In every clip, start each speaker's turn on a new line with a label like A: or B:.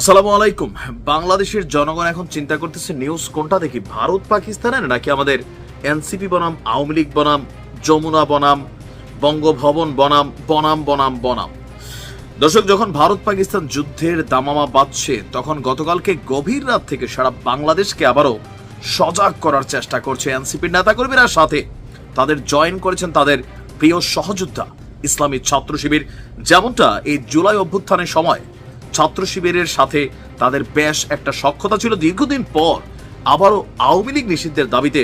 A: আসসালামু আলাইকুম। বাংলাদেশের জনগণ এখন চিন্তা করতেছে নিউজ কোনটা দেখি, ভারত, পাকিস্তানের, নাকি আমাদের এনসিপি বনাম, আওয়ামী লীগ বনাম, যমুনা বনাম, বঙ্গভবন বনাম বনাম বনাম বনাম? দর্শক, যখন ভারত, পাকিস্তান যুদ্ধের দামামা বাজছে, তখন গতকালকে গভীর রাত থেকে সারা বাংলাদেশকে আবারও সজাগ করার চেষ্টা করছে এনসিপির নেতাকর্মীরা। সাথে তাদের জয়েন করেছেন তাদের প্রিয় সহযোদ্ধা, ইসলামী ছাত্র শিবির। যেমনটা এই জুলাই অভ্যুত্থানের সময় ছাত্র শিবিরের সাথে তাদের বেশ একটা সক্ষতা ছিল। দীর্ঘদিন পর আবারও আওয়ামী লীগ নিষিদ্ধের দাবিতে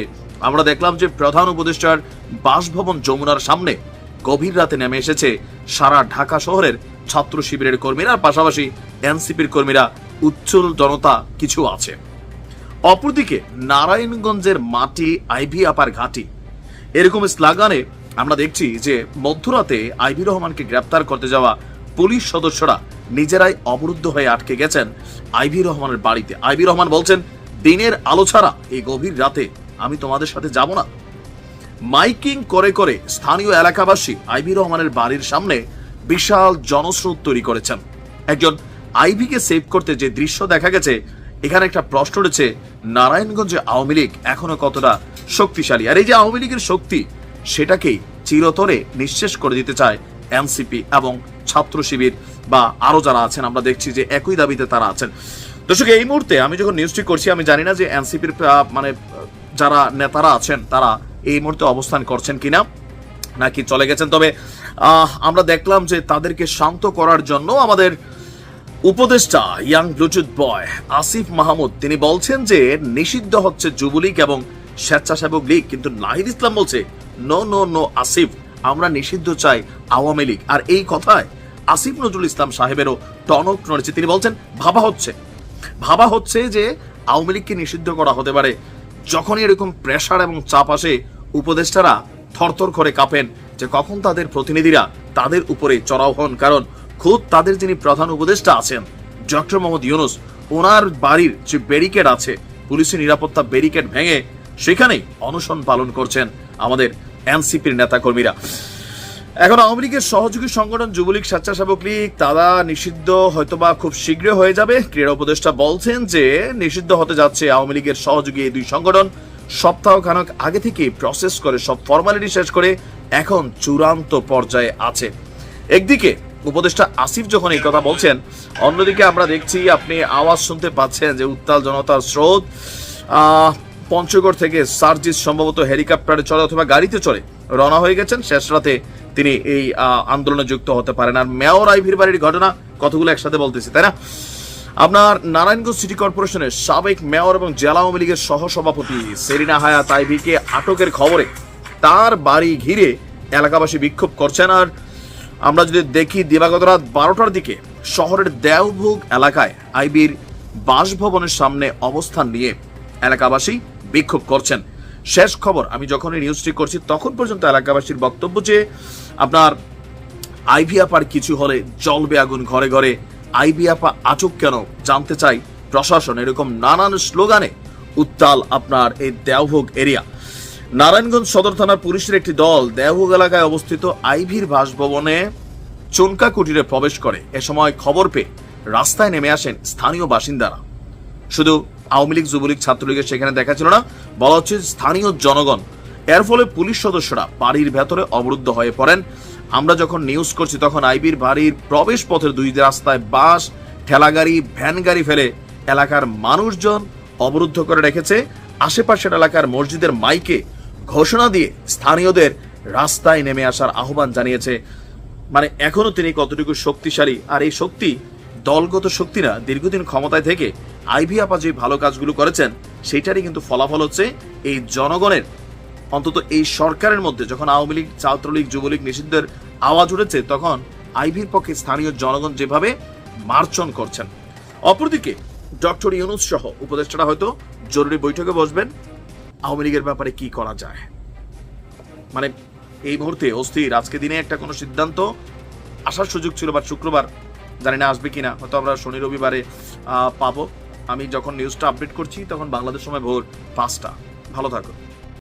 A: আমরা দেখলাম যে প্রধান উপদেষ্টার বাসভবন যমুনার সামনে গভীর রাতে নেমে এসেছে সারা ঢাকা শহরের ছাত্র শিবিরের কর্মীরা। পাশাপাশি এনসিপির কর্মীরা উচ্ছল জনতা কিছু আছে। অপরদিকে নারায়ণগঞ্জের মাটি আইভি আপার ঘাটি। এরকম স্লাগানে আমরা দেখছি যে মধ্যরাতে আইভি রহমানকে গ্রেপ্তার করতে যাওয়া পুলিশ সদস্যরা নিজেরাই অবরুদ্ধ হয়ে আটকে গেছেন আইভি রহমানের বাড়িতে। আইভি রহমান বলছেন, দিনের আলো ছাড়া এই গভীর রাতে আমি তোমাদের সাথে যাব না। মাইকিং করে করে স্থানীয় এলাকাবাসী আইভি রহমানের বাড়ির সামনে বিশাল জনস্রোত তৈরি করেছেন। একজন আইভিকে সেভ করতে যে দৃশ্য দেখা গেছে, এখানে একটা প্রশ্ন রয়েছে, নারায়ণগঞ্জে আওয়ামী লীগ এখনও কতটা শক্তিশালী? আর এই যে আওয়ামী লীগের শক্তি, সেটাকেই চিরতরে নিঃশেষ করে দিতে চায় এনসিপি এবং ছাত্র শিবির বা আরও যারা আছেন, আমরা দেখছি যে একই দাবিতে তারা আছেন। দর্শক, এই মুহূর্তে আমি যখন নিউজটি করছি, আমি জানি না যে এনসিপির মানে যারা নেতারা আছেন, তারা এই মুহূর্তে অবস্থান করছেন কিনা, নাকি চলে গেছেন। তবে আমরা দেখলাম যে তাদেরকে শান্ত করার জন্য আমাদের উপদেষ্টা young Bluetooth boy Asif Mahmud, তিনি বলছেন যে নিষিদ্ধ হচ্ছে যুবলীগ এবং স্বেচ্ছাসেবক লীগ, কিন্তু নাহিদ ইসলাম বলছে নো নো নো আসিফ, আমরা নিষিদ্ধ চাই আওয়ামী লীগ। আর এই কথায় আসিফ নজরুল ইসলাম সাহেবেরও টনক নড়েছে। তিনি বলছেন, ভাবা হচ্ছে। ভাবা হচ্ছে যে আওয়ামী লীগকে নিষিদ্ধ করা হতে পারে। যখনই এরকম প্রেসার এবং চাপ আসে, উপদেষ্টারা থরথর করে কাঁপেন যে কখন তাদের প্রতিনিধিরা তাদের উপরে চড়াও হন। কারণ খুদ তাদের যিনি প্রধান উপদেষ্টা আছেন, ডক্টর মোহাম্মদ ইউনুস, ওনার বাড়ির যে ব্যারিকেড আছে পুলিশের নিরাপত্তা ব্যারিকেড ভেঙে সেখানেই অনশন পালন করছেন আমাদের এনসিপির নেতাকর্মীরা। এখন আওয়ামী লীগের সহযোগী সংগঠন যুবলীগ স্বেচ্ছাসেবক লীগ, তারা নিষিদ্ধ হয়তোবা খুব শীঘ্র হয়ে যাবে। ক্রীড়া উপদেষ্টা বলছেন যে নিষিদ্ধ হতে যাচ্ছে আওয়ামী লীগের সহযোগী এই দুই সংগঠন। সপ্তাহ খানক আগে থেকে প্রসেস করে সব ফর্মালিটি শেষ করে এখন চূড়ান্ত পর্যায়ে আছে। একদিকে উপদেষ্টা আসিফ যখন এই কথা বলছেন, অন্যদিকে আমরা দেখছি আপনি আওয়াজ শুনতে পাচ্ছেন যে উত্তাল জনতার স্রোত। পঞ্চগড় থেকে সার্জিস সম্ভবত হেলিকপ্টারে চড়ে অথবা গাড়িতে চড়ে রওনা হয়ে গেছেন। শেষ রাতে তিনি এই আন্দোলনে যুক্ত হতে পারেন। আর মেয়র আইভির বাড়ির ঘটনা কতগুলো একসাথে বলতেছি, তাই না? আপনার নারায়ণগঞ্জ সিটি কর্পোরেশনের সাবেক মেয়র এবং জেলা আওয়ামী লীগের সহসভাপতি সেরিনা হায়াত আইভিকে আটকের খবরে তার বাড়ি ঘিরে এলাকাবাসী বিক্ষোভ করছেন। আর আমরা যদি দেখি, দিবাগত রাত বারোটার দিকে শহরের দেওভোগ এলাকায় আইবির বাসভবনের সামনে অবস্থান নিয়ে এলাকাবাসী বিক্ষোভ করছেন। শেষ খবর আমি যখন এই নিউজটি করছি, তখন পর্যন্ত এলাকাবাসীর বক্তব্য যে, আপনার আইভি আপার কিছু হলে জ্বলবে আগুন ঘরে ঘরে। আইভি আপা আটক কেন? জানতে চাই প্রশাসন। এরকম নানান স্লোগানে উত্তাল আপনার এই দেওভোগ এরিয়া। নারায়ণগঞ্জ সদর থানার পুলিশের একটি দল দেওভোগ এলাকায় অবস্থিত আইভির বাসভবনে চুনকা কুটিরে প্রবেশ করে। এ সময় খবর পেয়ে রাস্তায় নেমে আসেন স্থানীয় বাসিন্দারা। শুধু আওয়ামী লীগ, যুবলীগ, ছাত্রলীগের সেখানে দেখা ছিল না বলা হচ্ছে স্থানীয় জনগণ, এর ফলে পুলিশ সদস্যরা বাড়ির ভেতরে অবরুদ্ধ হয়ে পড়েন। আমরা যখন নিউজ করছি, তখন আইবির বাড়ির প্রবেশ পথের দুই রাস্তায় বাস, ঠেলাগাড়ি, ভ্যান গাড়ি ফেলে এলাকার মানুষজন অবরুদ্ধ করে রেখেছে। আশেপাশের এলাকার মসজিদের মাইকে ঘোষণা দিয়ে স্থানীয়দের রাস্তায় নেমে আসার আহ্বান জানিয়েছে। মানে এখনও তিনি কতটুকু শক্তিশালী, আর এই শক্তি দলগত শক্তি না, দীর্ঘদিন ক্ষমতায় থেকে আইভি আপা যে ভালো কাজগুলো করেছেন, সেটারই কিন্তু ফলাফল হচ্ছে এই জনগণের, অন্তত এই সরকারের মধ্যে। যখন আওয়ামী লীগ, ছাত্রলীগ, যুবলীগ নিষিদ্ধের আওয়াজ উঠেছে, তখন আইভির পক্ষে স্থানীয় জনগণ যেভাবে মার্চন করছেন। অপরদিকে, ডক্টর ইউনুস সহ উপদেষ্টারা হয়তো জরুরি বৈঠকে বসবেন। আওয়ামী লীগের ব্যাপারে কি করা যায়? মানে এই মুহূর্তে অস্থির। আজকে দিনে একটা কোনো সিদ্ধান্ত আসার সুযোগ ছিল, বা শুক্রবার, জানি না আসবে কিনা। হয়তো আমরা শনি রবিবারে পাবো। আমি যখন নিউজটা আপডেট করছি তখন বাংলাদেশ সময় ভোর পাঁচটা। ভালো থাকো